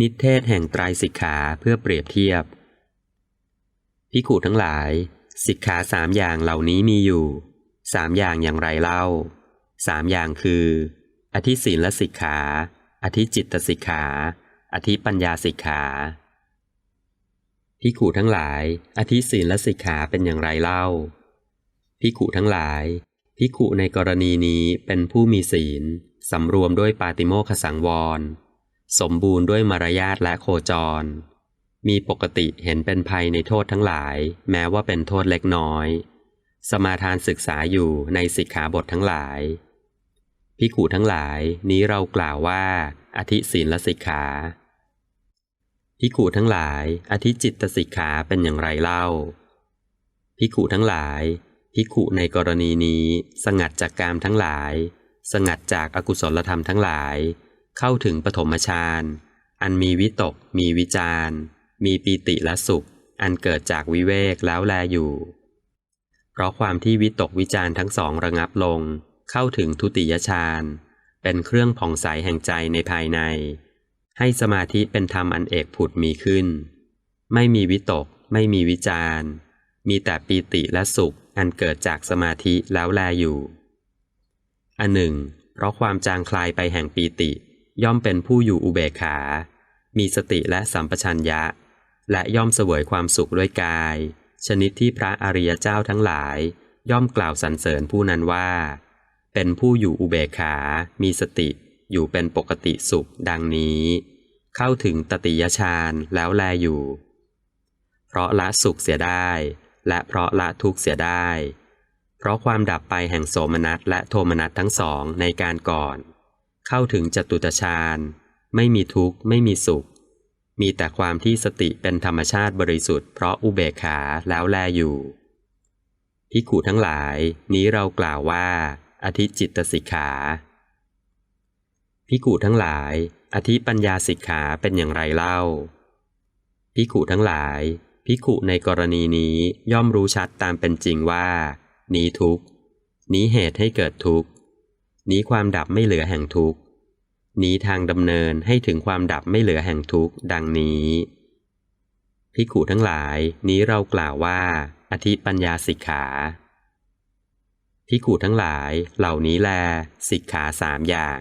นิเทศแห่งไตรสิกขาเพื่อเปรียบเทียบพิขูทั้งหลาย สิกขาสามอย่างเหล่านี้มีอยู่สามอย่างอย่างไรเล่าสามอย่างคือ อธิศีลสิกขา อธิจิตตสิกขา อธิปัญญาสิกขาพิขูทั้งหลาย อธิศีลสิกขาเป็นอย่างไรเล่าพิขูทั้งหลายพิขูในกรณีนี้เป็นผู้มีศีลสำรวมด้วยปาติโมขสังวร สมบูรณ์ด้วยมารยาทและโคจร มีปกติเห็นเป็นภัยในโทษทั้งหลาย แม้ว่าเป็นโทษเล็กน้อย สมาทานศึกษาอยู่ในสิกขาบททั้งหลายพิขูทั้งหลายนี้เรากล่าวว่าอธิศีลสิกขาพิขูทั้งหลาย อธิจิตตสิกขาเป็นอย่างไรเล่าพิขูทั้งหลายพิขูในกรณีนี้ สงัดจากกามทั้งหลาย สงัดจากอากุศลธรรมทั้งหลาย เข้าถึงปฐมฌานอันมีวิตก มีวิจารมีปีติและสุข อันเกิดจากวิเวกแล้วแลอยู่ เพราะความที่วิตกวิจารทั้งสองระงับลง เข้าถึงทุติยฌานเป็นเครื่องผ่องใสแห่งใจในภายใน ให้สมาธิเป็นธรรมอันเอกผุดมีขึ้น ไม่มีวิตก ไม่มีวิจารมีแต่ปีติและสุข อันเกิดจากสมาธิแล้วแลอยู่ อันหนึ่ง เพราะความจางคลายไปแห่งปีติ ย่อมเป็นผู้อยู่อุเบกขา มีสติและสัมปชัญญะ และย่อมเสวยความสุขด้วยกาย ชนิดที่พระอริยเจ้าทั้งหลาย ย่อมกล่าวสรรเสริญผู้นั้นว่า เป็นผู้อยู่อุเบกขา มีสติ อยู่เป็นปกติสุขดังนี้ เข้าถึงตติยฌานแล้วแลอยู่ เพราะละสุขเสียได้ และเพราะละทุกข์เสียได้ เพราะความดับไปแห่งโสมนัสและโทมนัสทั้งสองในการก่อน เข้าถึงจตุตฌานไม่มีทุกข์ ไม่มีสุข มีแต่ความที่สติเป็นธรรมชาติบริสุทธิ์เพราะอุเบกขาแล้วแลอยู่พิขูทั้งหลายนี้เรากล่าวว่า อธิจิตตสิกขาพิขูทั้งหลาย อธิปัญญาสิกขาเป็นอย่างไรเล่าพิขูทั้งหลายพิขุในกรณีนี้ย่อมรู้ชัดตามเป็นจริงว่า นี้ทุกข์นี้เหตุให้เกิดทุก หนีความดับไม่เหลือแห่งทุกข์นี้ทางดำเนินให้ถึงความดับไม่เหลือแห่งทุกข์ดังนี้พิกูทั้งหลายนี้เรากล่าวว่า อธิปัญญาสิกขาพิกูทั้งหลายเหล่านี้แลสิกขาสามอย่าง